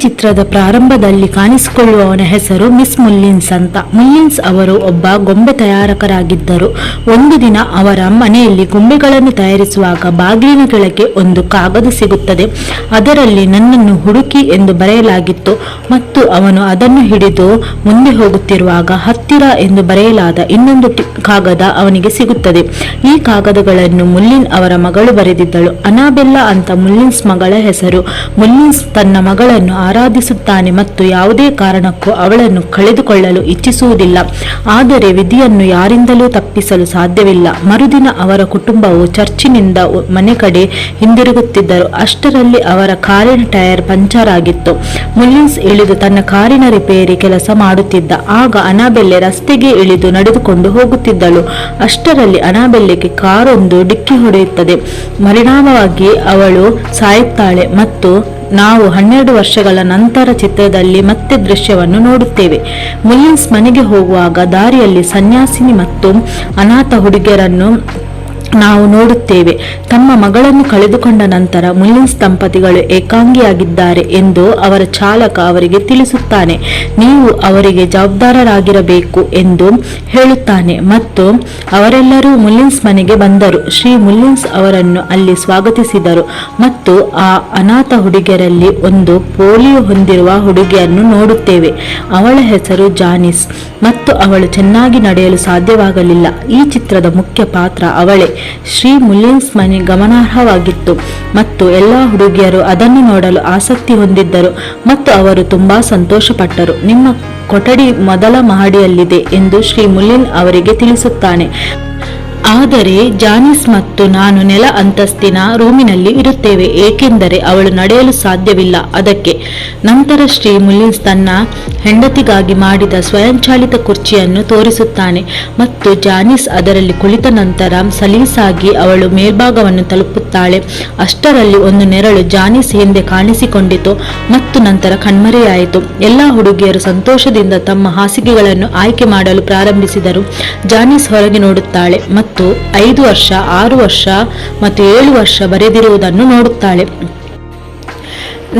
ಚಿತ್ರದ ಪ್ರಾರಂಭದಲ್ಲಿ ಕಾಣಿಸಿಕೊಳ್ಳುವವನ ಹೆಸರು ಮಿಸ್ ಮುಲ್ಲಿನ್ಸ್ ಅಂತ. ಮುಲ್ಲಿನ್ಸ್ ಅವರು ಒಬ್ಬ ಗೊಂಬೆ ತಯಾರಕರಾಗಿದ್ದರು. ಒಂದು ದಿನ ಅವರ ಮನೆಯಲ್ಲಿ ಗೊಂಬೆಗಳನ್ನು ತಯಾರಿಸುವಾಗ ಬಾಗಿಲಿನ ಕೆಳಗೆ ಒಂದು ಕಾಗದ ಸಿಗುತ್ತದೆ. ಅದರಲ್ಲಿ ನನ್ನನ್ನು ಹುಡುಕಿ ಎಂದು ಬರೆಯಲಾಗಿತ್ತು. ಮತ್ತು ಅವನು ಅದನ್ನು ಹಿಡಿದು ಮುಂದೆ ಹೋಗುತ್ತಿರುವಾಗ ಹತ್ತಿರ ಎಂದು ಬರೆಯಲಾದ ಇನ್ನೊಂದು ಕಾಗದ ಅವನಿಗೆ ಸಿಗುತ್ತದೆ. ಈ ಕಾಗದಗಳನ್ನು ಮುಲ್ಲಿನ್ ಅವರ ಮಗಳು ಬರೆದಿದ್ದಳು. ಅನಾಬೆಲ್ಲಾ ಅಂತ ಮುಲ್ಲಿನ್ಸ್ ಮಗಳ ಹೆಸರು. ಮುಲ್ಲಿನ್ಸ್ ತನ್ನ ಮಗಳನ್ನು ಆರಾಧಿಸುತ್ತಾನೆ ಮತ್ತು ಯಾವುದೇ ಕಾರಣಕ್ಕೂ ಅವಳನ್ನು ಕಳೆದುಕೊಳ್ಳಲು ಇಚ್ಛಿಸುವುದಿಲ್ಲ. ಆದರೆ ವಿಧಿಯನ್ನು ಯಾರಿಂದಲೂ ತಪ್ಪಿಸಲು ಸಾಧ್ಯವಿಲ್ಲ. ಮರುದಿನ ಅವರ ಕುಟುಂಬವು ಚರ್ಚಿನಿಂದ ಮನೆ ಕಡೆ ಹಿಂದಿರುಗುತ್ತಿದ್ದರು. ಅಷ್ಟರಲ್ಲಿ ಅವರ ಕಾರಿನ ಟೈರ್ ಪಂಚರ್ ಆಗಿತ್ತು. ಮುಲ್ಲಿನ್ಸ್ ಇಳಿದು ತನ್ನ ಕಾರಿನ ರಿಪೇರಿ ಕೆಲಸ ಮಾಡುತ್ತಿದ್ದ. ಆಗ ಅನಾಬೆಲ್ಲೆ ರಸ್ತೆಗೆ ಇಳಿದು ನಡೆದುಕೊಂಡು ಹೋಗುತ್ತಿದ್ದಳು. ಅಷ್ಟರಲ್ಲಿ ಅನಾಬೆಲ್ಲೆಗೆ ಕಾರೊಂದು ಡಿಕ್ಕಿ ಹೊಡೆಯುತ್ತದೆ. ಪರಿಣಾಮವಾಗಿ ಅವಳು ಸಾಯುತ್ತಾಳೆ ಮತ್ತು ನಾವು ಹನ್ನೆರಡು ವರ್ಷಗಳ ನಂತರ ಚಿತ್ರದಲ್ಲಿ ಮತ್ತೆ ದೃಶ್ಯವನ್ನು ನೋಡುತ್ತೇವೆ. ಮುಲ್ಲಿನ್ಸ್ ಮನೆಗೆ ಹೋಗುವಾಗ ದಾರಿಯಲ್ಲಿ ಸನ್ಯಾಸಿನಿ ಮತ್ತು ಅನಾಥ ಹುಡುಗಿಯರನ್ನು ನಾವು ನೋಡುತ್ತೇವೆ. ತಮ್ಮ ಮಗಳನ್ನು ಕಳೆದುಕೊಂಡ ನಂತರ ಮುಲ್ಲಿನ್ಸ್ ದಂಪತಿಗಳು ಏಕಾಂಗಿಯಾಗಿದ್ದಾರೆ ಎಂದು ಅವರ ಚಾಲಕ ಅವರಿಗೆ ತಿಳಿಸುತ್ತಾನೆ. ನೀವು ಅವರಿಗೆ ಜವಾಬ್ದಾರರಾಗಿರಬೇಕು ಎಂದು ಹೇಳುತ್ತಾನೆ ಮತ್ತು ಅವರೆಲ್ಲರೂ ಮುಲ್ಲಿನ್ಸ್ ಮನೆಗೆ ಬಂದರು. ಶ್ರೀ ಮುಲ್ಲಿನ್ಸ್ ಅವರನ್ನು ಅಲ್ಲಿ ಸ್ವಾಗತಿಸಿದರು ಮತ್ತು ಆ ಅನಾಥ ಹುಡುಗಿಯರಲ್ಲಿ ಒಂದು ಪೋಲಿಯೋ ಹೊಂದಿರುವ ಹುಡುಗಿಯನ್ನು ನೋಡುತ್ತೇವೆ. ಅವಳ ಹೆಸರು ಜಾನಿಸ್ ಮತ್ತು ಅವಳು ಚೆನ್ನಾಗಿ ನಡೆಯಲು ಸಾಧ್ಯವಾಗಲಿಲ್ಲ. ಈ ಚಿತ್ರದ ಮುಖ್ಯ ಪಾತ್ರ ಅವಳೇ. ಶ್ರೀ ಮುಲ್ಲಿನ್ಸ್ ಮನೆ ಗಮನಾರ್ಹವಾಗಿತ್ತು ಮತ್ತು ಎಲ್ಲ ಹುಡುಗಿಯರು ಅದನ್ನು ನೋಡಲು ಆಸಕ್ತಿ ಹೊಂದಿದ್ದರು ಮತ್ತು ಅವರು ತುಂಬಾ ಸಂತೋಷಪಟ್ಟರು. ನಿಮ್ಮ ಕೊಠಡಿ ಮೊದಲ ಮಹಡಿಯಲ್ಲಿದೆ ಎಂದು ಶ್ರೀ ಮುಲ್ಲಿನ್ ಅವರಿಗೆ ತಿಳಿಸುತ್ತಾನೆ. ಆದರೆ ಜಾನಿಸ್ ಮತ್ತು ನಾನು ನೆಲ ಅಂತಸ್ತಿನ ರೂಮಿನಲ್ಲಿ ಇರುತ್ತೇವೆ, ಏಕೆಂದರೆ ಅವಳು ನಡೆಯಲು ಸಾಧ್ಯವಿಲ್ಲ. ಅದಕ್ಕೆ ನಂತರ ಶ್ರೀ ಮುಲಿನ್ಸ್ ತನ್ನ ಹೆಂಡತಿಗಾಗಿ ಮಾಡಿದ ಸ್ವಯಂಚಾಲಿತ ಕುರ್ಚಿಯನ್ನು ತೋರಿಸುತ್ತಾನೆ ಮತ್ತು ಜಾನಿಸ್ ಅದರಲ್ಲಿ ಕುಳಿತ ನಂತರ ಸಲೀಸಾಗಿ ಅವಳು ಮೇಲ್ಭಾಗವನ್ನು ತಲುಪುತ್ತಾಳೆ. ಅಷ್ಟರಲ್ಲಿ ಒಂದು ನೆರಳು ಜಾನಿಸ್ ಹಿಂದೆ ಕಾಣಿಸಿಕೊಂಡಿತು ಮತ್ತು ನಂತರ ಕಣ್ಮರೆಯಾಯಿತು. ಎಲ್ಲ ಹುಡುಗಿಯರು ಸಂತೋಷದಿಂದ ತಮ್ಮ ಹಾಸಿಗೆಗಳನ್ನು ಆಯ್ಕೆ ಮಾಡಲು ಪ್ರಾರಂಭಿಸಿದರು. ಜಾನಿಸ್ ಹೊರಗೆ ನೋಡುತ್ತಾಳೆ ಐದು ವರ್ಷ ಆರು ವರ್ಷ ಮತ್ತು ಏಳು ವರ್ಷ ಬರೆದಿರುವುದನ್ನು ನೋಡುತ್ತಾಳೆ.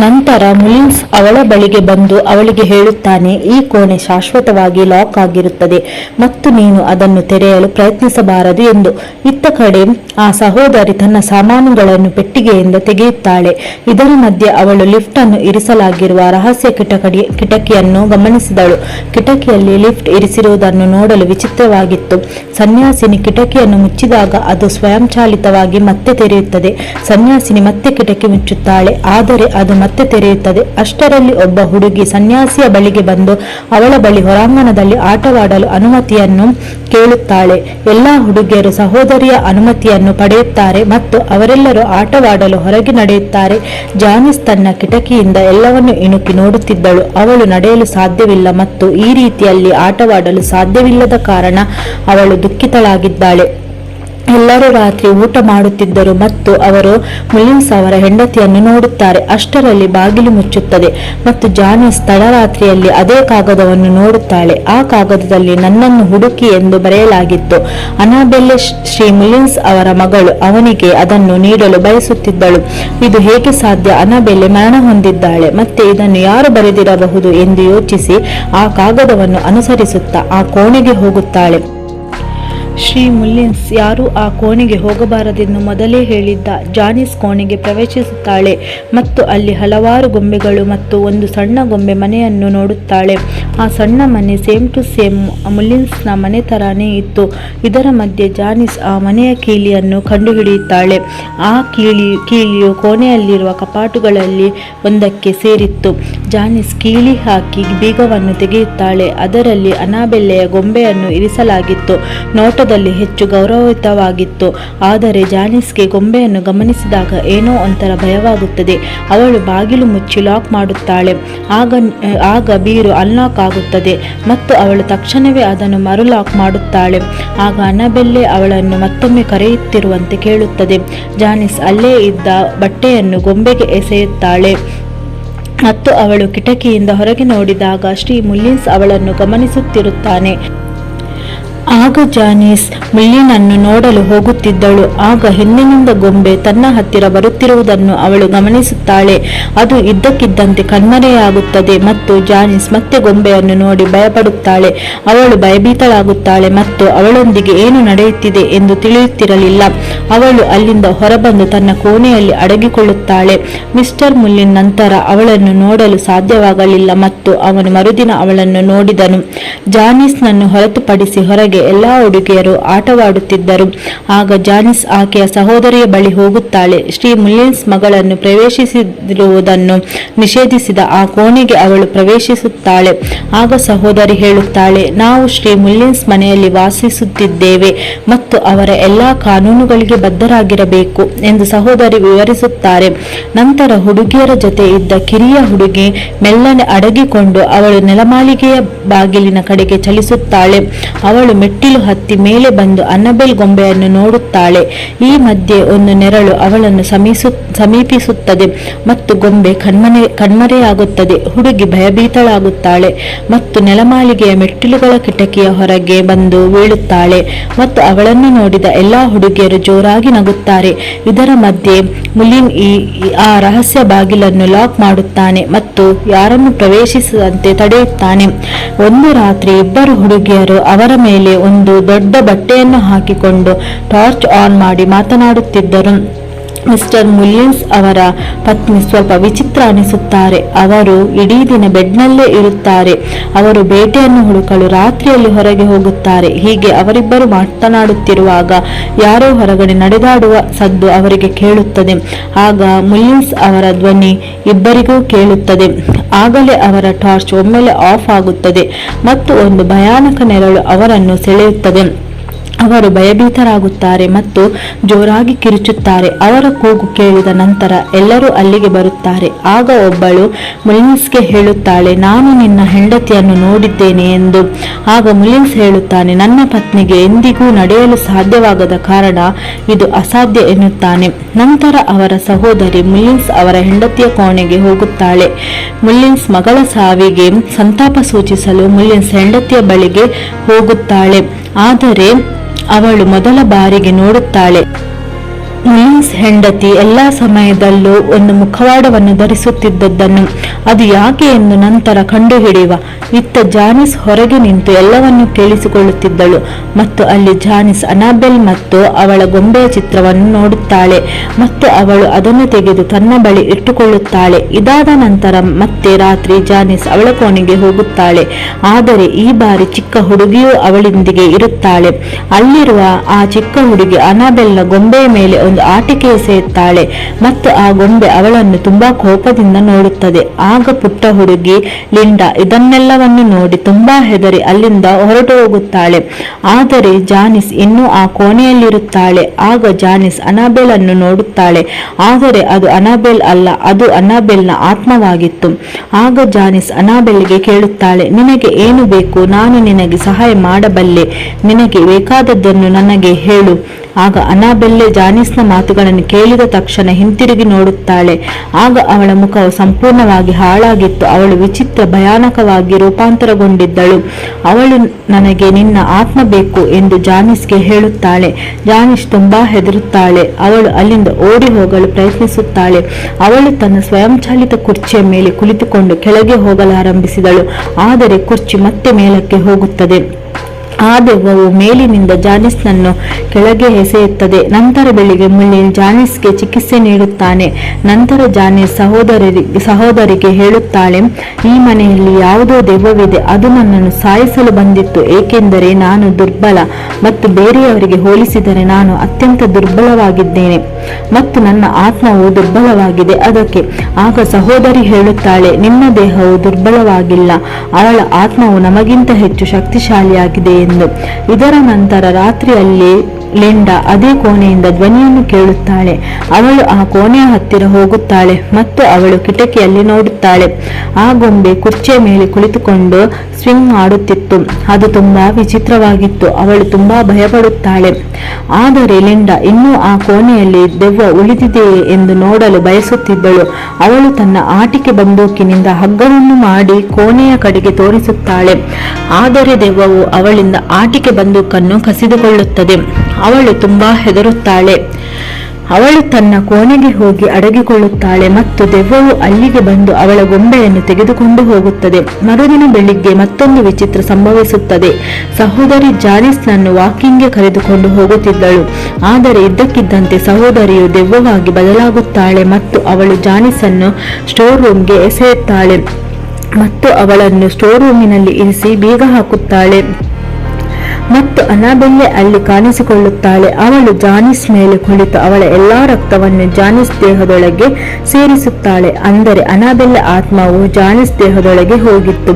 ನಂತರ ಮುಲಿನ್ಸ್ ಅವಳ ಬಳಿಗೆ ಬಂದು ಅವಳಿಗೆ ಹೇಳುತ್ತಾನೆ, ಈ ಕೋಣೆ ಶಾಶ್ವತವಾಗಿ ಲಾಕ್ ಆಗಿರುತ್ತದೆ ಮತ್ತು ನೀನು ಅದನ್ನು ತೆರೆಯಲು ಪ್ರಯತ್ನಿಸಬಾರದು ಎಂದು. ಇತ್ತ ಕಡೆ ಆ ಸಹೋದರಿ ತನ್ನ ಸಾಮಾನುಗಳನ್ನು ಪೆಟ್ಟಿಗೆಯಿಂದ ತೆಗೆಯುತ್ತಾಳೆ. ಇದರ ಮಧ್ಯೆ ಅವಳು ಲಿಫ್ಟ್ ಅನ್ನು ಇರಿಸಲಾಗಿರುವ ರಹಸ್ಯ ಕಿಟಕಡಿ ಕಿಟಕಿಯನ್ನು ಗಮನಿಸಿದಳು. ಕಿಟಕಿಯಲ್ಲಿ ಲಿಫ್ಟ್ ಇರಿಸಿರುವುದನ್ನು ನೋಡಲು ವಿಚಿತ್ರವಾಗಿತ್ತು. ಸನ್ಯಾಸಿನಿ ಕಿಟಕಿಯನ್ನು ಮುಚ್ಚಿದಾಗ ಅದು ಸ್ವಯಂಚಾಲಿತವಾಗಿ ಮತ್ತೆ ತೆರೆಯುತ್ತದೆ. ಸನ್ಯಾಸಿನಿ ಮತ್ತೆ ಕಿಟಕಿ ಮುಚ್ಚುತ್ತಾಳೆ, ಆದರೆ ಅದು ಮತ್ತೆ ತೆರೆಯುತ್ತದೆ. ಅಷ್ಟರಲ್ಲಿ ಒಬ್ಬ ಹುಡುಗಿ ಸನ್ಯಾಸಿಯ ಬಳಿಗೆ ಬಂದು ಅವಳ ಬಳಿ ಹೊರಾಂಗಣದಲ್ಲಿ ಆಟವಾಡಲು ಅನುಮತಿಯನ್ನು ಕೇಳುತ್ತಾಳೆ. ಎಲ್ಲಾ ಹುಡುಗಿಯರು ಸಹೋದರಿಯ ಅನುಮತಿಯನ್ನು ಪಡೆಯುತ್ತಾರೆ ಮತ್ತು ಅವರೆಲ್ಲರೂ ಆಟವಾಡಲು ಹೊರಗೆ ನಡೆಯುತ್ತಾರೆ. ಜಾನಿಸ್ ತನ್ನ ಕಿಟಕಿಯಿಂದ ಎಲ್ಲವನ್ನು ಇಣುಕಿ ನೋಡುತ್ತಿದ್ದಳು. ಅವಳು ನಡೆಯಲು ಸಾಧ್ಯವಿಲ್ಲ ಮತ್ತು ಈ ರೀತಿಯಲ್ಲಿ ಆಟವಾಡಲು ಸಾಧ್ಯವಿಲ್ಲದ ಕಾರಣ ಅವಳು ದುಃಖಿತಳಾಗಿದ್ದಾಳೆ. ಎಲ್ಲರೂ ರಾತ್ರಿ ಊಟ ಮಾಡುತ್ತಿದ್ದರು ಮತ್ತು ಅವರು ಮುಲಿನ್ಸ್ ಅವರ ಹೆಂಡತಿಯನ್ನು ನೋಡುತ್ತಾರೆ. ಅಷ್ಟರಲ್ಲಿ ಬಾಗಿಲು ಮುಚ್ಚುತ್ತದೆ ಮತ್ತು ಜಾನಿಸ್ ತಡರಾತ್ರಿಯಲ್ಲಿ ಅದೇ ಕಾಗದವನ್ನು ನೋಡುತ್ತಾಳೆ. ಆ ಕಾಗದದಲ್ಲಿ ನನ್ನನ್ನು ಹುಡುಕಿ ಎಂದು ಬರೆಯಲಾಗಿತ್ತು. ಅನಾಬೆಲ್ಲೆ ಶ್ರೀ ಮುಲಿನ್ಸ್ ಅವರ ಮಗಳು ಅವನಿಗೆ ಅದನ್ನು ನೀಡಲು ಬಯಸುತ್ತಿದ್ದಳು. ಇದು ಹೇಗೆ ಸಾಧ್ಯ? ಅನಾಬೆಲ್ಲೆ ಮರಣ ಹೊಂದಿದ್ದಾಳೆ. ಮತ್ತೆ ಇದನ್ನು ಯಾರು ಬರೆದಿರಬಹುದು ಎಂದು ಯೋಚಿಸಿ ಆ ಕಾಗದವನ್ನು ಅನುಸರಿಸುತ್ತಾ ಆ ಕೋಣೆಗೆ ಹೋಗುತ್ತಾಳೆ. ಶ್ರೀ ಮುಲ್ಲಿನ್ಸ್ ಯಾರು ಆ ಕೋಣೆಗೆ ಹೋಗಬಾರದೆಂದು ಮೊದಲೇ ಹೇಳಿದ್ದ ಜಾನಿಸ್ ಕೋಣೆಗೆ ಪ್ರವೇಶಿಸುತ್ತಾಳೆ ಮತ್ತು ಅಲ್ಲಿ ಹಲವಾರು ಗೊಂಬೆಗಳು ಮತ್ತು ಒಂದು ಸಣ್ಣ ಗೊಂಬೆ ಮನೆಯನ್ನು ನೋಡುತ್ತಾಳೆ. ಆ ಸಣ್ಣ ಮನೆ ಸೇಮ್ ಟು ಸೇಮ್ ಮುಲ್ಲಿನ್ಸ್ನ ಮನೆ ತರಾನೇ ಇತ್ತು. ಇದರ ಮಧ್ಯೆ ಜಾನಿಸ್ ಆ ಮನೆಯ ಕೀಲಿಯನ್ನು ಕಂಡುಹಿಡಿಯುತ್ತಾಳೆ. ಆ ಕೀಲಿ, ಕೀಲಿಯು ಕೋಣೆಯಲ್ಲಿರುವ ಕಪಾಟುಗಳಲ್ಲಿ ಒಂದಕ್ಕೆ ಸೇರಿತ್ತು. ಜಾನಿಸ್ ಕೀಲಿ ಹಾಕಿ ಬೀಗವನ್ನು ತೆಗೆಯುತ್ತಾಳೆ. ಅದರಲ್ಲಿ ಅನಾಬೆಲ್ಲೆಯ ಗೊಂಬೆಯನ್ನು ಇರಿಸಲಾಗಿತ್ತು. ನೋಟದಲ್ಲಿ ಹೆಚ್ಚು ಗೌರವಯುತವಾಗಿತ್ತು. ಆದರೆ ಜಾನಿಸ್ಗೆ ಗೊಂಬೆಯನ್ನು ಗಮನಿಸಿದಾಗ ಏನೋ ಒಂಥರ ಭಯವಾಗುತ್ತದೆ. ಅವಳು ಬಾಗಿಲು ಮುಚ್ಚಿ ಲಾಕ್ ಮಾಡುತ್ತಾಳೆ. ಆಗ ಆಗ ಬೀರು ಅನ್ಲಾಕ್ ಆಗುತ್ತದೆ ಮತ್ತು ಅವಳು ತಕ್ಷಣವೇ ಅದನ್ನು ಮರು ಲಾಕ್ ಮಾಡುತ್ತಾಳೆ. ಆಗ ಅನಬೆಲ್ಲೆ ಅವಳನ್ನು ಮತ್ತೊಮ್ಮೆ ಕರೆಯುತ್ತಿರುವಂತೆ ಕೇಳುತ್ತದೆ. ಜಾನಿಸ್ ಅಲ್ಲೇ ಇದ್ದ ಬಟ್ಟೆಯನ್ನು ಗೊಂಬೆಗೆ ಎಸೆಯುತ್ತಾಳೆ. ಮತ್ತು ಅವಳು ಕಿಟಕಿಯಿಂದ ಹೊರಗೆ ನೋಡಿದಾಗ ಶ್ರೀ ಮುಲ್ಲಿನ್ಸ್ ಅವಳನ್ನು ಗಮನಿಸುತ್ತಿರುತ್ತಾನೆ. ಆಗ ಜಾನೀಸ್ ಮುಳ್ಳಿನನ್ನು ನೋಡಲು ಹೋಗುತ್ತಿದ್ದಳು. ಆಗ ಹಿಂದಿನಿಂದ ಗೊಂಬೆ ತನ್ನ ಹತ್ತಿರ ಬರುತ್ತಿರುವುದನ್ನು ಅವಳು ಗಮನಿಸುತ್ತಾಳೆ. ಅದು ಇದ್ದಕ್ಕಿದ್ದಂತೆ ಕಣ್ಮರೆಯಾಗುತ್ತದೆ ಮತ್ತು ಜಾನಿಸ್ ಮತ್ತೆ ಗೊಂಬೆಯನ್ನು ನೋಡಿ ಭಯಪಡುತ್ತಾಳೆ. ಅವಳು ಭಯಭೀತಳಾಗುತ್ತಾಳೆ ಮತ್ತು ಅವಳೊಂದಿಗೆ ಏನು ನಡೆಯುತ್ತಿದೆ ಎಂದು ತಿಳಿಯುತ್ತಿರಲಿಲ್ಲ. ಅವಳು ಅಲ್ಲಿಂದ ಹೊರಬಂದು ತನ್ನ ಕೋಣೆಯಲ್ಲಿ ಅಡಗಿಕೊಳ್ಳುತ್ತಾಳೆ. ಮಿಸ್ಟರ್ ಮುಲ್ಲಿನ್ ನಂತರ ಅವಳನ್ನು ನೋಡಲು ಸಾಧ್ಯವಾಗಲಿಲ್ಲ ಮತ್ತು ಅವನು ಮರುದಿನ ಅವಳನ್ನು ನೋಡಿದನು. ಜಾನಿಸ್ನನ್ನು ಹೊರತುಪಡಿಸಿ ಹೊರಗೆ ಎಲ್ಲಾ ಹುಡುಗಿಯರು ಆಟವಾಡುತ್ತಿದ್ದರು. ಆಗ ಜಾನಿಸ್ ಆಕೆಯ ಸಹೋದರಿಯ ಬಳಿ ಹೋಗುತ್ತಾಳೆ. ಶ್ರೀ ಮುಲ್ಲಿನ್ಸ್ ಮಗಳನ್ನು ಪ್ರವೇಶಿಸಿರುವುದನ್ನು ನಿಷೇಧಿಸಿದ ಆ ಕೋಣೆಗೆ ಅವಳು ಪ್ರವೇಶಿಸುತ್ತಾಳೆ. ಆಗ ಸಹೋದರಿ ಹೇಳುತ್ತಾಳೆ, ನಾವು ಶ್ರೀ ಮುಲ್ಲಿನ್ಸ್ ಮನೆಯಲ್ಲಿ ವಾಸಿಸುತ್ತಿದ್ದೇವೆ ಮತ್ತು ಅವರ ಎಲ್ಲಾ ಕಾನೂನುಗಳಿಗೆ ಬದ್ಧರಾಗಿರಬೇಕು ಎಂದು ಸಹೋದರಿ ವಿವರಿಸುತ್ತಾರೆ. ನಂತರ ಹುಡುಗಿಯರ ಜೊತೆ ಇದ್ದ ಕಿರಿಯ ಹುಡುಗಿ ಮೆಲ್ಲನೆ ಅಡಗಿಕೊಂಡು ಅವಳು ನೆಲಮಾಲಿಗೆಯ ಬಾಗಿಲಿನ ಕಡೆಗೆ ಚಲಿಸುತ್ತಾಳೆ. ಅವಳು ಮೆಟ್ಟಿಲು ಹತ್ತಿ ಮೇಲೆ ಬಂದು ಅನ್ನಬೆಲ್ ಗೊಂಬೆಯನ್ನು ನೋಡುತ್ತಾಳೆ. ಈ ಮಧ್ಯೆ ಒಂದು ನೆರಳು ಅವಳನ್ನು ಸಮೀಸು, ಸಮೀಪಿಸುತ್ತದೆ ಮತ್ತು ಗೊಂಬೆ ಕಣ್ಮನೆ, ಕಣ್ಮರೆಯಾಗುತ್ತದೆ. ಹುಡುಗಿ ಭಯಭೀತಳಾಗುತ್ತಾಳೆ ಮತ್ತು ನೆಲಮಾಳಿಗೆಯ ಮೆಟ್ಟಿಲುಗಳ ಕಿಟಕಿಯ ಹೊರಗೆ ಬಂದು ಬೀಳುತ್ತಾಳೆ ಮತ್ತು ಅವಳನ್ನು ನೋಡಿದ ಎಲ್ಲಾ ಹುಡುಗಿಯರು ಜೋರಾಗಿ ನಗುತ್ತಾರೆ. ಇದರ ಮಧ್ಯೆ ಮುಲಿನ್ ಈ, ಆ ರಹಸ್ಯ ಬಾಗಿಲನ್ನು ಲಾಕ್ ಮಾಡುತ್ತಾನೆ ಮತ್ತು ಯಾರನ್ನು ಪ್ರವೇಶಿಸದಂತೆ ತಡೆಯುತ್ತಾನೆ. ಒಂದು ರಾತ್ರಿ ಇಬ್ಬರು ಹುಡುಗಿಯರು ಅವರ ಮೇಲೆ ಒಂದು ದೊಡ್ಡ ಬಟ್ಟೆಯನ್ನು ಹಾಕಿಕೊಂಡು ಟಾರ್ಚ್ ಆನ್ ಮಾಡಿ ಮಾತನಾಡುತ್ತಿದ್ದರು. ಮಿಸ್ಟರ್ ಮುಲಿಯನ್ಸ್ ಅವರ ಪತ್ನಿ ಸ್ವಲ್ಪ ವಿಚಿತ್ರ ಅನಿಸುತ್ತಾರೆ. ಅವರು ಇಡೀ ದಿನ ಬೆಡ್ನಲ್ಲೇ ಇರುತ್ತಾರೆ. ಅವರು ಬೇಟೆಯನ್ನು ಹುಡುಕಲು ರಾತ್ರಿಯಲ್ಲಿ ಹೊರಗೆ ಹೋಗುತ್ತಾರೆ. ಹೀಗೆ ಅವರಿಬ್ಬರು ಮಾತನಾಡುತ್ತಿರುವಾಗ ಯಾರೋ ಹೊರಗಡೆ ನಡೆದಾಡುವ ಸದ್ದು ಅವರಿಗೆ ಕೇಳುತ್ತದೆ. ಆಗ ಮುಲಿಯನ್ಸ್ ಅವರ ಧ್ವನಿ ಇಬ್ಬರಿಗೂ ಕೇಳುತ್ತದೆ. ಆಗಲೇ ಅವರ ಟಾರ್ಚ್ ಒಮ್ಮೆಲೆ ಆಫ್ ಆಗುತ್ತದೆ ಮತ್ತು ಒಂದು ಭಯಾನಕ ನೆರಳು ಅವರನ್ನು ಸೆಳೆಯುತ್ತದೆ. ಅವರು ಭಯಭೀತರಾಗುತ್ತಾರೆ ಮತ್ತು ಜೋರಾಗಿ ಕಿರುಚುತ್ತಾರೆ. ಅವರ ಕೂಗು ಕೇಳಿದ ನಂತರ ಎಲ್ಲರೂ ಅಲ್ಲಿಗೆ ಬರುತ್ತಾರೆ. ಆಗ ಒಬ್ಬಳು ಮುಲಿನ್ಸ್ಗೆ ಹೇಳುತ್ತಾಳೆ, ನಾನು ನಿನ್ನ ಹೆಂಡತಿಯನ್ನು ನೋಡಿದ್ದೇನೆ ಎಂದು. ಆಗ ಮುಲಿನ್ಸ್ ಹೇಳುತ್ತಾನೆ, ನನ್ನ ಪತ್ನಿಗೆ ಎಂದಿಗೂ ನಡೆಯಲು ಸಾಧ್ಯವಾಗದ ಕಾರಣ ಇದು ಅಸಾಧ್ಯ ಎನ್ನುತ್ತಾನೆ. ನಂತರ ಅವರ ಸಹೋದರಿ ಮುಲಿನ್ಸ್ ಅವರ ಹೆಂಡತಿಯ ಕೋಣೆಗೆ ಹೋಗುತ್ತಾಳೆ. ಮುಲಿನ್ಸ್ ಮಗಳ ಸಾವಿಗೆ ಸಂತಾಪ ಸೂಚಿಸಲು ಮುಲಿನ್ಸ್ ಹೆಂಡತಿಯ ಬಳಿಗೆ ಹೋಗುತ್ತಾಳೆ. ಆದರೆ ಅವಳು ಮೊದಲ ಬಾರಿಗೆ ನೋಡುತ್ತಾಳೆ. ಮುಲಿನ್ಸ್ ಹೆಂಡತಿ ಎಲ್ಲಾ ಸಮಯದಲ್ಲೂ ಒಂದು ಮುಖವಾಡವನ್ನು ಧರಿಸುತ್ತಿದ್ದದ್ದನ್ನು ಅದು ಯಾಕೆ ಎಂದು ನಂತರ ಕಂಡುಹಿಡಿಯುವ. ಇತ್ತ ಜಾನಿಸ್ ಹೊರಗೆ ನಿಂತು ಎಲ್ಲವನ್ನೂ ಕೇಳಿಸಿಕೊಳ್ಳುತ್ತಿದ್ದಳು. ಮತ್ತು ಅಲ್ಲಿ ಜಾನಿಸ್ ಅನಾಬೆಲ್ ಮತ್ತು ಅವಳ ಗೊಂಬೆಯ ಚಿತ್ರವನ್ನು ನೋಡುತ್ತಾಳೆ. ಮತ್ತು ಅವಳು ಅದನ್ನು ತೆಗೆದು ತನ್ನ ಬಳಿ ಇಟ್ಟುಕೊಳ್ಳುತ್ತಾಳೆ. ಇದಾದ ನಂತರ ಮತ್ತೆ ರಾತ್ರಿ ಜಾನಿಸ್ ಅವಳ ಕೋಣೆಗೆ ಹೋಗುತ್ತಾಳೆ. ಆದರೆ ಈ ಬಾರಿ ಚಿಕ್ಕ ಹುಡುಗಿಯೂ ಅವಳೊಂದಿಗೆ ಇರುತ್ತಾಳೆ. ಅಲ್ಲಿರುವ ಆ ಚಿಕ್ಕ ಹುಡುಗಿ ಅನಾಬೆಲ್ನ ಗೊಂಬೆಯ ಮೇಲೆ ಒಂದು ಆಟಿಕೆ ಎಸೆಯುತ್ತಾಳೆ ಮತ್ತು ಆ ಗೊಂಬೆ ಅವಳನ್ನು ತುಂಬಾ ಕೋಪದಿಂದ ನೋಡುತ್ತದೆ. ಆಗ ಪುಟ್ಟ ಹುಡುಗಿ ಲಿಂಡಾ ಇದನ್ನೆಲ್ಲವನ್ನು ನೋಡಿ ತುಂಬಾ ಹೆದರಿ ಅಲ್ಲಿಂದ ಹೊರಟು ಹೋಗುತ್ತಾಳೆ. ಆದರೆ ಜಾನಿಸ್ ಇನ್ನೂ ಆ ಕೋಣೆಯಲ್ಲಿರುತ್ತಾಳೆ. ಆಗ ಜಾನಿಸ್ ಅನಾಬೆಲ್ ಅನ್ನು ನೋಡುತ್ತಾಳೆ. ಆದರೆ ಅದು ಅನಾಬೆಲ್ ಅಲ್ಲ, ಅದು ಅನಾಬೆಲ್ನ ಆತ್ಮವಾಗಿತ್ತು. ಆಗ ಜಾನಿಸ್ ಅನಾಬೆಲ್ಗೆ ಕೇಳುತ್ತಾಳೆ, ನಿನಗೆ ಏನು ಬೇಕು? ನಾನು ನಿನಗೆ ಸಹಾಯ ಮಾಡಬಲ್ಲೆ. ನಿನಗೆ ಬೇಕಾದದ್ದನ್ನು ನನಗೆ ಹೇಳು. ಆಗ ಅನಾಬೆಲ್ಲೆ ಜಾನಿಸ್ನ ಮಾತುಗಳನ್ನು ಕೇಳಿದ ತಕ್ಷಣ ಹಿಂತಿರುಗಿ ನೋಡುತ್ತಾಳೆ. ಆಗ ಅವಳ ಮುಖವು ಸಂಪೂರ್ಣವಾಗಿ ಹಾಳಾಗಿತ್ತು. ಅವಳು ವಿಚಿತ್ರ, ಭಯಾನಕವಾಗಿ ರೂಪಾಂತರಗೊಂಡಿದ್ದಳು. ಅವಳು, ನನಗೆ ನಿನ್ನ ಆತ್ಮ ಬೇಕು ಎಂದು ಜಾನಿಸ್ಗೆ ಹೇಳುತ್ತಾಳೆ. ಜಾನಿಸ್ ತುಂಬಾ ಹೆದರುತ್ತಾಳೆ. ಅವಳು ಅಲ್ಲಿಂದ ಓಡಿ ಹೋಗಲು ಪ್ರಯತ್ನಿಸುತ್ತಾಳೆ. ಅವಳು ತನ್ನ ಸ್ವಯಂಚಾಲಿತ ಕುರ್ಚಿಯ ಮೇಲೆ ಕುಳಿತುಕೊಂಡು ಕೆಳಗೆ ಹೋಗಲಾರಂಭಿಸಿದಳು. ಆದರೆ ಕುರ್ಚಿ ಮತ್ತೆ ಮೇಲಕ್ಕೆ ಹೋಗುತ್ತದೆ. ಆ ದೆವ್ವವು ಮೇಲಿನಿಂದ ಜಾನಿಸ್ನನ್ನು ಕೆಳಗೆ ಎಸೆಯುತ್ತದೆ. ನಂತರ ಬೆಳಿಗ್ಗೆ ಮುಳ್ಳಿನ್ ಜಾನಿಸ್ಗೆ ಚಿಕಿತ್ಸೆ ನೀಡುತ್ತಾನೆ. ನಂತರ ಜಾನಿಸ್ ಸಹೋದರಿ ಸಹೋದರಿಗೆ ಹೇಳುತ್ತಾಳೆ, ಈ ಮನೆಯಲ್ಲಿ ಯಾವುದೋ ದೆವ್ವವಿದೆ. ಅದು ನನ್ನನ್ನು ಸಾಯಿಸಲು ಬಂದಿತ್ತು. ಏಕೆಂದರೆ ನಾನು ದುರ್ಬಲ ಮತ್ತು ಬೇರೆಯವರಿಗೆ ಹೋಲಿಸಿದರೆ ನಾನು ಅತ್ಯಂತ ದುರ್ಬಲವಾಗಿದ್ದೇನೆ ಮತ್ತು ನನ್ನ ಆತ್ಮವು ದುರ್ಬಲವಾಗಿದೆ. ಅದಕ್ಕೆ ಆಗ ಸಹೋದರಿ ಹೇಳುತ್ತಾಳೆ ನಿಮ್ಮ ದೇಹವು ದುರ್ಬಲವಾಗಿಲ್ಲ. ಅವಳ ಆತ್ಮವು ನಮಗಿಂತ ಹೆಚ್ಚು ಶಕ್ತಿಶಾಲಿಯಾಗಿದೆ ಎಂದು ಇದರ ನಂತರ ರಾತ್ರಿಯಲ್ಲಿ ಲಿಂಡಾ ಅದೇ ಕೋಣೆಯಿಂದ ಧ್ವನಿಯನ್ನು ಕೇಳುತ್ತಾಳೆ. ಅವಳು ಆ ಕೋಣೆಯ ಹತ್ತಿರ ಹೋಗುತ್ತಾಳೆ ಮತ್ತು ಅವಳು ಕಿಟಕಿಯಲ್ಲಿ ನೋಡುತ್ತಾಳೆ. ಆ ಗೊಂಬೆ ಕುರ್ಚಿಯ ಮೇಲೆ ಕುಳಿತುಕೊಂಡು ಸ್ವಿಂಗ್ ಮಾಡುತ್ತಿತ್ತು. ಅದು ತುಂಬಾ ವಿಚಿತ್ರವಾಗಿತ್ತು. ಅವಳು ತುಂಬಾ ಭಯಪಡುತ್ತಾಳೆ. ಆದರೆ ಲಿಂಡಾ, ಇನ್ನೂ ಆ ಕೋಣೆಯಲ್ಲಿ ದೆವ್ವ ಉಳಿದಿದೆಯೇ ಎಂದು ನೋಡಲು ಬಯಸುತ್ತಿದ್ದಳು. ಅವಳು ತನ್ನ ಆಟಿಕೆ ಬಂದೂಕಿನಿಂದ ಹಗ್ಗವನ್ನು ಮಾಡಿ ಕೋಣೆಯ ಕಡೆಗೆ ತೋರಿಸುತ್ತಾಳೆ. ಆದರೆ ದೆವ್ವವು ಅವಳಿಂದ ಆಟಿಕೆ ಬಂದೂಕನ್ನು ಕಸಿದುಕೊಳ್ಳುತ್ತದೆ. ಅವಳು ತುಂಬಾ ಹೆದರುತ್ತಾಳೆ. ಅವಳು ತನ್ನ ಕೋಣೆಗೆ ಹೋಗಿ ಅಡಗಿಕೊಳ್ಳುತ್ತಾಳೆ ಮತ್ತು ದೆವ್ವವು ಅಲ್ಲಿಗೆ ಬಂದು ಅವಳ ಗೊಂಬೆಯನ್ನು ತೆಗೆದುಕೊಂಡು ಹೋಗುತ್ತದೆ. ಮರುದಿನ ಬೆಳಿಗ್ಗೆ ಮತ್ತೊಂದು ವಿಚಿತ್ರ ಸಂಭವಿಸುತ್ತದೆ. ಸಹೋದರಿ ಜಾನಿಸ್ನನ್ನು ವಾಕಿಂಗ್ಗೆ ಕರೆದುಕೊಂಡು ಹೋಗುತ್ತಿದ್ದಳು. ಆದರೆ ಇದ್ದಕ್ಕಿದ್ದಂತೆ ಸಹೋದರಿಯು ದೆವ್ವವಾಗಿ ಬದಲಾಗುತ್ತಾಳೆ ಮತ್ತು ಅವಳು ಜಾನಿಸನ್ನು ಸ್ಟೋರ್ ರೂಮ್ಗೆ ಎಸೆಯುತ್ತಾಳೆ ಮತ್ತು ಅವಳನ್ನು ಸ್ಟೋರ್ ರೂಮಿನಲ್ಲಿ ಇರಿಸಿ ಬೀಗ ಹಾಕುತ್ತಾಳೆ. ಮತ್ತು ಅನಾಬೆಲ್ಲೆ ಅಲ್ಲಿ ಕಾಣಿಸಿಕೊಳ್ಳುತ್ತಾಳೆ. ಅವಳು ಜಾನಿಸ್ ಮೇಲೆ ಕುಳಿತು ಅವಳ ಎಲ್ಲಾ ರಕ್ತವನ್ನು ಜಾನಿಸ್ ದೇಹದೊಳಗೆ ಸೇರಿಸುತ್ತಾಳೆ. ಅಂದರೆ ಅನಾಬೆಲ್ಲೆ ಆತ್ಮವು ಜಾನಿಸ್ ದೇಹದೊಳಗೆ ಹೋಗಿತ್ತು.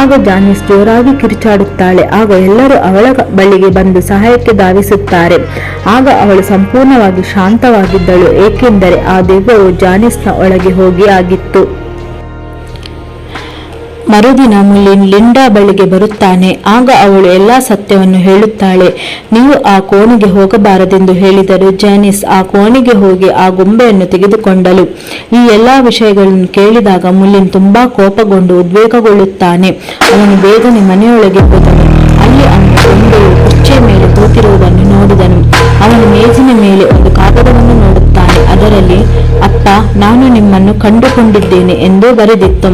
ಆಗ ಜಾನಿಸ್ ಜೋರಾಗಿ ಕಿರುಚಾಡುತ್ತಾಳೆ. ಆಗ ಎಲ್ಲರೂ ಅವಳ ಬಳಿಗೆ ಬಂದು ಸಹಾಯಕ್ಕೆ ಧಾವಿಸುತ್ತಾರೆ. ಆಗ ಅವಳು ಸಂಪೂರ್ಣವಾಗಿ ಶಾಂತವಾಗಿದ್ದಳು. ಏಕೆಂದರೆ ಆ ದೆವ್ವವು ಜಾನಿಸ್ನ ಒಳಗೆ ಹೋಗಿ ಆಗಿತ್ತು. ಮರುದಿನ ಮುಲ್ಲಿನ್ ಲಿಂಡಾ ಬಳಿಗೆ ಬರುತ್ತಾನೆ. ಆಗ ಅವಳು ಎಲ್ಲಾ ಸತ್ಯವನ್ನು ಹೇಳುತ್ತಾಳೆ. ನೀವು ಆ ಕೋಣೆಗೆ ಹೋಗಬಾರದೆಂದು ಹೇಳಿದರು ಜಾನಿಸ್ ಆ ಕೋಣೆಗೆ ಹೋಗಿ ಆ ಗೊಂಬೆಯನ್ನು ತೆಗೆದುಕೊಂಡಳು. ಈ ಎಲ್ಲಾ ವಿಷಯಗಳನ್ನು ಕೇಳಿದಾಗ ಮುಲ್ಲಿನ್ ತುಂಬಾ ಕೋಪಗೊಂಡು ಉದ್ವೇಗಗೊಳ್ಳುತ್ತಾನೆ. ಅವನು ಬೇಗನೆ ಮನೆಯೊಳಗೆ ಹೋದನು. ಅಲ್ಲಿ ಅವನು ಗೊಂಬೆಯು ಕುರ್ಚಿಯ ಮೇಲೆ ಕೂತಿರುವುದನ್ನು ನೋಡಿದನು. ಅವನು ಮೇಜಿನ ಮೇಲೆ ಒಂದು ಕಾಗದವನ್ನು ಅದರಲ್ಲಿ ಅಪ್ಪ ನಾನು ನಿಮ್ಮನ್ನು ಕಂಡುಕೊಂಡಿದ್ದೇನೆ ಎಂದು ಬರೆದಿತ್ತು.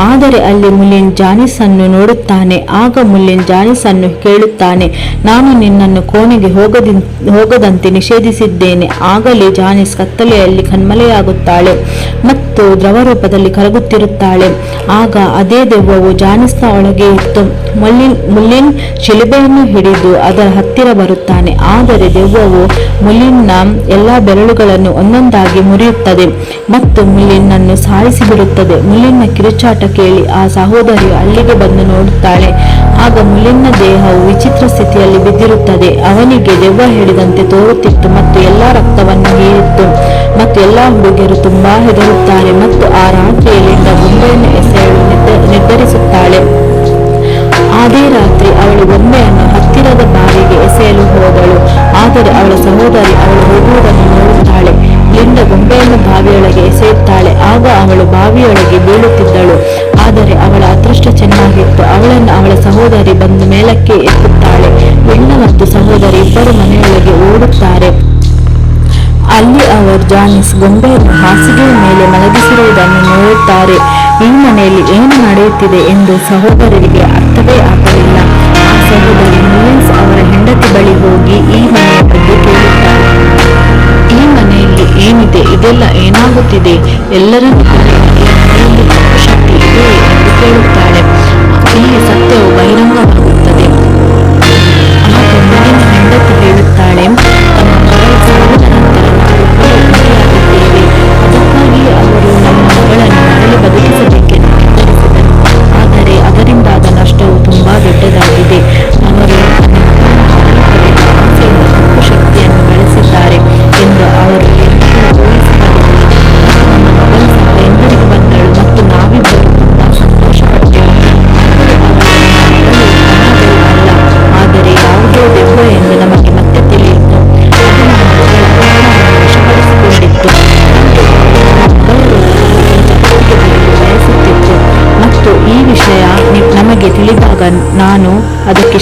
ಆದರೆ ಅಲ್ಲಿ ಮುಲಿನ್ ಜಾನಿಸ್ ಅನ್ನು ನೋಡುತ್ತಾನೆ. ಆಗ ಮುಲಿನ್ ಜಾನಿಸ್ ಅನ್ನು ಕೇಳುತ್ತಾನೆ. ನಾನು ನಿನ್ನನ್ನು ಕೋಣೆಗೆ ಹೋಗದಿ ಹೋಗದಂತೆ ನಿಷೇಧಿಸಿದ್ದೇನೆ. ಆಗಲೇ ಜಾನಿಸ್ ಕತ್ತಲೆಯಲ್ಲಿ ಕಣ್ಮಲೆಯಾಗುತ್ತಾಳೆ ಮತ್ತು ದ್ರವ ರೂಪದಲ್ಲಿ ಕರಗುತ್ತಿರುತ್ತಾಳೆ. ಆಗ ಅದೇ ದೆವ್ವವು ಜಾನಿಸ್ನ ಒಳಗೆ ಇತ್ತು. ಮುಲ್ಲಿನ್ ಮುಲ್ಲಿನ್ ಶಿಲುಬೆಯನ್ನು ಹಿಡಿದು ಅದರ ಹತ್ತಿರ ಬರುತ್ತಾನೆ. ಆದರೆ ದೆವ್ವವು ಮುಲ್ಲಿನ್ನ ಎಲ್ಲಾ ಬೆರಳುಗಳನ್ನು ಒಂದೊಂದಾಗಿ ಮುರಿಯುತ್ತದೆ. ಮತ್ತು ಮುಲ್ಲಿನ್ನನ್ನು ಸಾಯಿಸಿ ಬಿಡುತ್ತದೆ ಮುಲ್ಲಿನ ಕಿರುಚಾಟ ಕೇಳಿ ಆ ಸಹೋದರಿಯು ಅಲ್ಲಿಗೆ ಬಂದು ನೋಡುತ್ತಾಳೆ. ಆಗ ಮುಲ್ಲಿನ ದೇಹವು ವಿಚಿತ್ರ ಸ್ಥಿತಿಯಲ್ಲಿ ಬಿದ್ದಿರುತ್ತದೆ. ಅವನಿಗೆ ದೆವ್ವ ಹೇಳಿದಂತೆ ತೋರುತ್ತಿತ್ತು ಮತ್ತು ಎಲ್ಲಾ ರಕ್ತವನ್ನು ಹೀರಿತ್ತು. ಮತ್ತು ಎಲ್ಲಾ ಹುಡುಗಿಯರು ತುಂಬಾ ಹೆದರುತ್ತಾರೆ ಮತ್ತು ಆ ರಾತ್ರಿಯಲ್ಲಿಂದ ಗೊಂಬೆಯನ್ನು ಎಸೆಯಲು ನಿರ್ಧ- ನಿರ್ಧರಿಸುತ್ತಾಳೆ. ಅದೇ ರಾತ್ರಿ ಅವಳು ಗೊಂಬೆಯನ್ನು ಹತ್ತಿರದ ಬಾರಿಗೆ ಎಸೆಯಲು ಹೋದಳು. ಆದರೆ ಅವಳ ಸಹೋದರಿ ಅವಳು ಲಿಂಡ ಗೊಂಬೆಯನ್ನು ಬಾವಿಯೊಳಗೆ ಎಸೆಯುತ್ತಾಳೆ. ಆಗ ಅವಳು ಬಾವಿಯೊಳಗೆ ಬೀಳುತ್ತಿದ್ದಳು. ಆದರೆ ಅವಳ ಅದೃಷ್ಟ ಚೆನ್ನಾಗಿತ್ತು. ಅವಳನ್ನು ಅವಳ ಸಹೋದರಿ ಬಂದು ಮೇಲಕ್ಕೆ ಎತ್ತುತ್ತಾಳೆ. ಲಿಂಡ ಮತ್ತು ಸಹೋದರಿ ಇಬ್ಬರು ಮನೆಯೊಳಗೆ ಓಡುತ್ತಾರೆ. ಅಲ್ಲಿ ಅವರು ಜಾನಿಸ್ ಗೊಂಬೆಯನ್ನು ಹಾಸಿಗೆಯ ಮೇಲೆ ಮಲಗಿಸಿರುವುದನ್ನು ನೋಡುತ್ತಾರೆ. ಈ ಮನೆಯಲ್ಲಿ ಏನು ನಡೆಯುತ್ತಿದೆ ಎಂದು ಸಹೋದರರಿಗೆ ಅರ್ಥವೇ ಆಗಲಿಲ್ಲ. ಆ ಸಹೋದರಿ ಅವರ ಹೆಂಡತಿ ಬಳಿ ಹೋಗಿ ಈ ಮನೆಯ ಬಗ್ಗೆ ಕೇಳುತ್ತಾರೆ ಈ ಮನೆಯಲ್ಲಿ ಏನಿದೆ ಇದೆಲ್ಲ ಏನಾಗುತ್ತಿದೆ ಎಲ್ಲರನ್ನೂ ಶಕ್ತಿ ಇದೆ ಎಂದು ಕೇಳುತ್ತಾಳೆ. ಇಲ್ಲಿ ಸತ್ಯವು ಬಹಿರಂಗವಾಗುತ್ತದೆ. ಹೆಂಡತಿ ಹೇಳುತ್ತಾಳೆ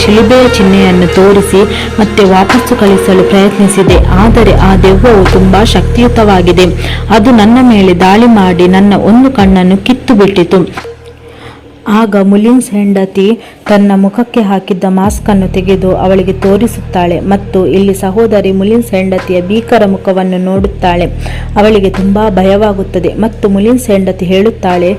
ಶಿಲುಬೆಯ ಚಿಹ್ನೆಯನ್ನು ತೋರಿಸಿ ಮತ್ತೆ ವಾಪಸ್ಸು ಕಳಿಸಲು ಪ್ರಯತ್ನಿಸಿದೆ. ಆದರೆ ಆ ದೆವ್ವವು ತುಂಬಾ ಶಕ್ತಿಯುತವಾಗಿದೆ. ಅದು ನನ್ನ ಮೇಲೆ ದಾಳಿ ಮಾಡಿ ನನ್ನ ಒಂದು ಕಣ್ಣನ್ನು ಕಿತ್ತು ಬಿಟ್ಟಿತು ಆಗ ಮುಲಿನ್ಸ್ ಹೆಂಡತಿ ತನ್ನ ಮುಖಕ್ಕೆ ಹಾಕಿದ್ದ ಮಾಸ್ಕ್ ಅನ್ನು ತೆಗೆದು ಅವಳಿಗೆ ತೋರಿಸುತ್ತಾಳೆ ಮತ್ತು ಇಲ್ಲಿ ಸಹೋದರಿ ಮುಲಿನ್ಸ್ ಹೆಂಡತಿಯ ಭೀಕರ ಮುಖವನ್ನು ನೋಡುತ್ತಾಳೆ. ಅವಳಿಗೆ ತುಂಬಾ ಭಯವಾಗುತ್ತದೆ ಮತ್ತು ಮುಲಿನ್ಸ್ ಹೆಂಡತಿ ಹೇಳುತ್ತಾಳೆ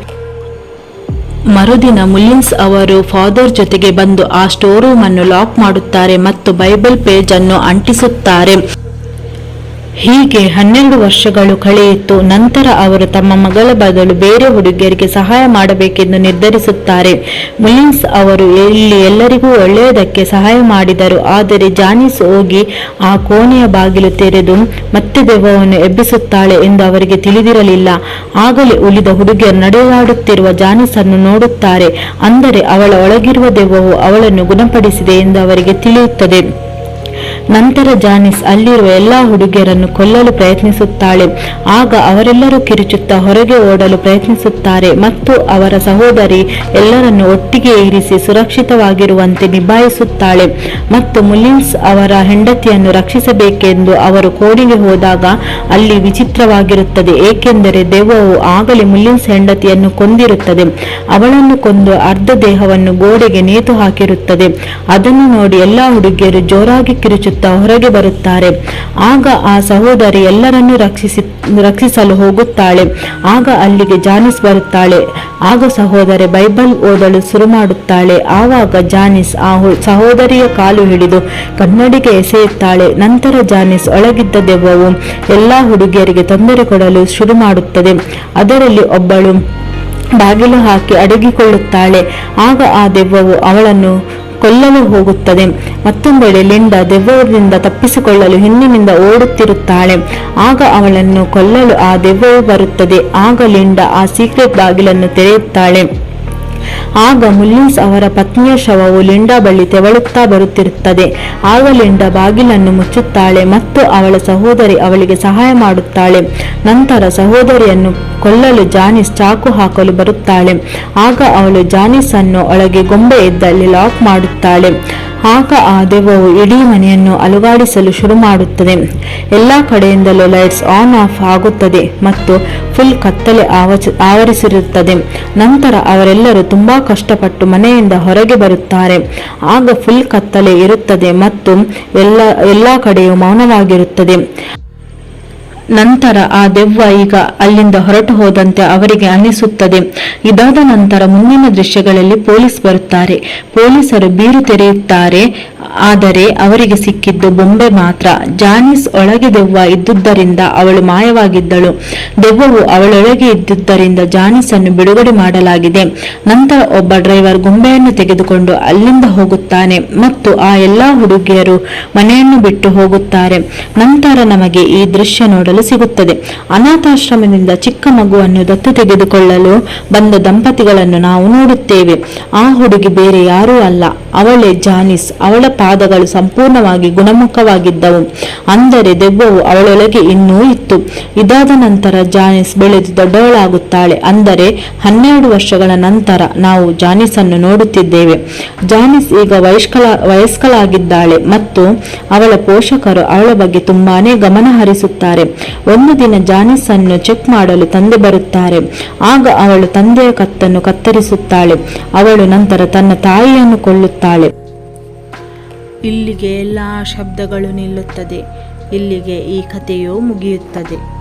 ಮರುದಿನ ಮುಲಿನ್ಸ್ ಅವರು ಫಾದರ್ ಜೊತೆಗೆ ಬಂದು ಆ ಸ್ಟೋರ್ ರೂಮ್ ಅನ್ನು ಲಾಕ್ ಮಾಡುತ್ತಾರೆ ಮತ್ತು ಬೈಬಲ್ ಪೇಜ್ ಅನ್ನು ಅಂಟಿಸುತ್ತಾರೆ. ಹೀಗೆ ಹನ್ನೆರಡು ವರ್ಷಗಳು ಕಳೆಯಿತು. ನಂತರ ಅವರು ತಮ್ಮ ಮಗಳ ಬದಲು ಬೇರೆ ಹುಡುಗಿಯರಿಗೆ ಸಹಾಯ ಮಾಡಬೇಕೆಂದು ನಿರ್ಧರಿಸುತ್ತಾರೆ. ಮುಲಿನ್ಸ್ ಅವರು ಇಲ್ಲಿ ಎಲ್ಲರಿಗೂ ಒಳ್ಳೆಯದಕ್ಕೆ ಸಹಾಯ ಮಾಡಿದರು. ಆದರೆ ಜಾನಿಸ್ ಹೋಗಿ ಆ ಕೋಣೆಯ ಬಾಗಿಲು ತೆರೆದು ಮತ್ತೆ ದೆವ್ವವನ್ನು ಎಬ್ಬಿಸುತ್ತಾಳೆ ಎಂದು ಅವರಿಗೆ ತಿಳಿದಿರಲಿಲ್ಲ. ಆಗಲೇ ಉಳಿದ ಹುಡುಗಿಯರು ನಡೆದಾಡುತ್ತಿರುವ ಜಾನಿಸ್ ಅನ್ನು ನೋಡುತ್ತಾರೆ. ಅಂದರೆ ಅವಳ ಒಳಗಿರುವ ದೆವ್ವವು ಅವಳನ್ನು ಗುಣಪಡಿಸಿದೆ ಎಂದು ಅವರಿಗೆ ತಿಳಿಯುತ್ತದೆ. ನಂತರ ಜಾನಿಸ್ ಅಲ್ಲಿರುವ ಎಲ್ಲಾ ಹುಡುಗಿಯರನ್ನು ಕೊಲ್ಲಲು ಪ್ರಯತ್ನಿಸುತ್ತಾಳೆ. ಆಗ ಅವರೆಲ್ಲರೂ ಕಿರುಚುತ್ತಾ ಹೊರಗೆ ಓಡಲು ಪ್ರಯತ್ನಿಸುತ್ತಾರೆ ಮತ್ತು ಅವರ ಸಹೋದರಿ ಎಲ್ಲರನ್ನು ಒಟ್ಟಿಗೆ ಇರಿಸಿ ಸುರಕ್ಷಿತವಾಗಿರುವಂತೆ ನಿಭಾಯಿಸುತ್ತಾಳೆ. ಮತ್ತು ಮುಲಿನ್ಸ್ ಅವರ ಹೆಂಡತಿಯನ್ನು ರಕ್ಷಿಸಬೇಕೆಂದು ಅವರು ಕೋಡಿಗೆ ಹೋದಾಗ ಅಲ್ಲಿ ವಿಚಿತ್ರವಾಗಿರುತ್ತದೆ, ಏಕೆಂದರೆ ದೆವ್ವವು ಆಗಲೇ ಮುಲಿನ್ಸ್ ಹೆಂಡತಿಯನ್ನು ಕೊಂದಿರುತ್ತದೆ. ಅವಳನ್ನು ಕೊಂದು ಅರ್ಧ ದೇಹವನ್ನು ಗೋಡೆಗೆ ನೇತು ಹಾಕಿರುತ್ತದೆ ಅದನ್ನು ನೋಡಿ ಎಲ್ಲಾ ಹುಡುಗಿಯರು ಜೋರಾಗಿ ಕಿರುಚುತ್ತಾ ಹೊರಗೆ ಬರುತ್ತಾರೆ. ಆಗ ಆ ಸಹೋದರಿ ಎಲ್ಲರನ್ನೂ ರಕ್ಷಿಸಿ, ರಕ್ಷಿಸಲು ಹೋಗುತ್ತಾಳೆ. ಆಗ ಅಲ್ಲಿಗೆ ಜಾನಿಸ್ ಬರುತ್ತಾಳೆ. ಆಗ ಸಹೋದರಿ ಬೈಬಲ್ ಓದಲು ಶುರು ಮಾಡುತ್ತಾಳೆ ಆವಾಗ ಜಾನಿಸ್ ಆ ಸಹೋದರಿಯ ಕಾಲು ಹಿಡಿದು ಕನ್ನಡಿಗೆ ಎಸೆಯುತ್ತಾಳೆ. ನಂತರ ಜಾನಿಸ್ ಒಳಗಿದ್ದ ದೆವ್ವವು ಎಲ್ಲಾ ಹುಡುಗಿಯರಿಗೆ ತೊಂದರೆ ಕೊಡಲು ಶುರು ಮಾಡುತ್ತದೆ ಅದರಲ್ಲಿ ಒಬ್ಬಳು ಬಾಗಿಲು ಹಾಕಿ ಅಡಗಿಕೊಳ್ಳುತ್ತಾಳೆ. ಆಗ ಆ ದೆವ್ವವು ಅವಳನ್ನು ಕೊಲ್ಲಲು ಹೋಗುತ್ತದೆ. ಮತ್ತೊಂದೆಡೆ ಲಿಂಡ ದೆವ್ವದಿಂದ ತಪ್ಪಿಸಿಕೊಳ್ಳಲು ಹೆಣ್ಣಿನಿಂದ ಓಡುತ್ತಿರುತ್ತಾಳೆ. ಆಗ ಅವಳನ್ನು ಕೊಲ್ಲಲು ಆ ದೆವ್ವವು ಬರುತ್ತದೆ. ಆಗ ಲಿಂಡ ಆ ಸೀಕ್ರೆಟ್ ಬಾಗಿಲನ್ನು ತೆರೆಯುತ್ತಾಳೆ. ಆಗ ಮುಲ್ಲಿನ್ಸ್ ಅವರ ಪತ್ನಿಯ ಶವವು ಲಿಂಡಾ ಬಳಿ ತೆವಳುತ್ತಾ ಬರುತ್ತಿರುತ್ತದೆ. ಆಗ ಲಿಂಡಾ ಬಾಗಿಲನ್ನು ಮುಚ್ಚುತ್ತಾಳೆ ಮತ್ತು ಅವಳ ಸಹೋದರಿ ಅವಳಿಗೆ ಸಹಾಯ ಮಾಡುತ್ತಾಳೆ. ನಂತರ ಸಹೋದರಿಯನ್ನು ಕೊಲ್ಲಲು ಜಾನಿಸ್ ಚಾಕು ಹಾಕಲು ಬರುತ್ತಾಳೆ. ಆಗ ಅವಳು ಜಾನಿಸ್ ಅನ್ನು ಒಳಗೆ ಗೊಂಬೆ ಇದ್ದಲ್ಲಿ ಲಾಕ್ ಮಾಡುತ್ತಾಳೆ. ಆಗ ಆ ದೆವ್ವವು ಇಡೀ ಮನೆಯನ್ನು ಅಲುಗಾಡಿಸಲು ಶುರು ಮಾಡುತ್ತದೆ. ಎಲ್ಲಾ ಕಡೆಯಿಂದಲೂ ಲೈಟ್ಸ್ ಆನ್ ಆಫ್ ಆಗುತ್ತದೆ ಮತ್ತು ಫುಲ್ ಕತ್ತಲೆ ಆವರಿಸಿರುತ್ತದೆ. ನಂತರ ಅವರೆಲ್ಲರೂ ತುಂಬಾ ಕಷ್ಟಪಟ್ಟು ಮನೆಯಿಂದ ಹೊರಗೆ ಬರುತ್ತಾರೆ. ಆಗ ಫುಲ್ ಕತ್ತಲೆ ಇರುತ್ತದೆ ಮತ್ತು ಎಲ್ಲ, ಎಲ್ಲಾ ಕಡೆಯೂ ಮೌನವಾಗಿರುತ್ತದೆ. ನಂತರ ಆ ದೆವ್ವ ಈಗ ಅಲ್ಲಿಂದ ಹೊರಟು ಹೋದಂತೆ ಅವರಿಗೆ ಅನಿಸುತ್ತದೆ ಇದಾದ ನಂತರ ಮುಂದಿನ ದೃಶ್ಯಗಳಲ್ಲಿ ಪೊಲೀಸ್ ಬರುತ್ತಾರೆ. ಪೊಲೀಸರು ಬೀರು ತೆರೆಯುತ್ತಾರೆ. ಆದರೆ ಅವರಿಗೆ ಸಿಕ್ಕಿದ್ದು ಬೊಂಬೆ ಮಾತ್ರ. ಜಾನಿಸ್ ಒಳಗೆ ದೆವ್ವ ಇದ್ದುದರಿಂದ ಅವಳು ಮಾಯವಾಗಿದ್ದಳು. ದೆವ್ವವು ಅವಳೊಳಗೆ ಇದ್ದುದರಿಂದ ಜಾನಿಸ್ ಅನ್ನು ಬಿಡುಗಡೆ ಮಾಡಲಾಗಿದೆ. ನಂತರ ಒಬ್ಬ ಡ್ರೈವರ್ ಗೊಂಬೆಯನ್ನು ತೆಗೆದುಕೊಂಡು ಅಲ್ಲಿಂದ ಹೋಗುತ್ತಾನೆ ಮತ್ತು ಆ ಎಲ್ಲಾ ಹುಡುಗಿಯರು ಮನೆಯನ್ನು ಬಿಟ್ಟು ಹೋಗುತ್ತಾರೆ. ನಂತರ ನಮಗೆ ಈ ದೃಶ್ಯ ನೋಡಲು ಸಿಗುತ್ತದೆ. ಅನಾಥಾಶ್ರಮದಿಂದ ಚಿಕ್ಕ ಮಗುವನ್ನು ದತ್ತು ತೆಗೆದುಕೊಳ್ಳಲು ಬಂದ ದಂಪತಿಗಳನ್ನು ನಾವು ನೋಡುತ್ತೇವೆ. ಆ ಹುಡುಗಿ ಬೇರೆ ಯಾರೂ ಅಲ್ಲ. ಅವಳೇ ಜಾನಿಸ್. ಅವಳ ಪಾದಗಳು ಸಂಪೂರ್ಣವಾಗಿ ಗುಣಮುಖವಾಗಿದ್ದವು. ಅಂದರೆ ದೆವ್ವವು ಅವಳೊಳಗೆ ಇನ್ನೂ ಇತ್ತು. ಇದಾದ ನಂತರ ಜಾನಿಸ್ ಬೆಳೆದು ದೊಡ್ಡವಳಾಗುತ್ತಾಳೆ. ಅಂದರೆ ಹನ್ನೆರಡು ವರ್ಷಗಳ ನಂತರ ನಾವು ಜಾನಿಸ್ ಅನ್ನು ನೋಡುತ್ತಿದ್ದೇವೆ. ಜಾನಿಸ್ ಈಗ ವಯಸ್ಕಲ ವಯಸ್ಕಳಾಗಿದ್ದಾಳೆ ಮತ್ತು ಅವಳ ಪೋಷಕರು ಅವಳ ಬಗ್ಗೆ ತುಂಬಾನೇ ಗಮನ ಹರಿಸುತ್ತಾರೆ ಒಂದು ದಿನ ಜಾನಿಸ್ ಅನ್ನು ಚೆಕ್ ಮಾಡಲು ತಂದೆ ಬರುತ್ತಾರೆ. ಆಗ ಅವಳು ತಂದೆಯ ಕತ್ತನ್ನು ಕತ್ತರಿಸುತ್ತಾಳೆ. ಅವಳು ನಂತರ ತನ್ನ ತಾಯಿಯನ್ನು ಕೊಳ್ಳುತ್ತಾಳೆ ಇಲ್ಲಿಗೆ ಎಲ್ಲ ಶಬ್ದಗಳು ನಿಲ್ಲುತ್ತದೆ. ಇಲ್ಲಿಗೆ ಈ ಕಥೆಯು ಮುಗಿಯುತ್ತದೆ.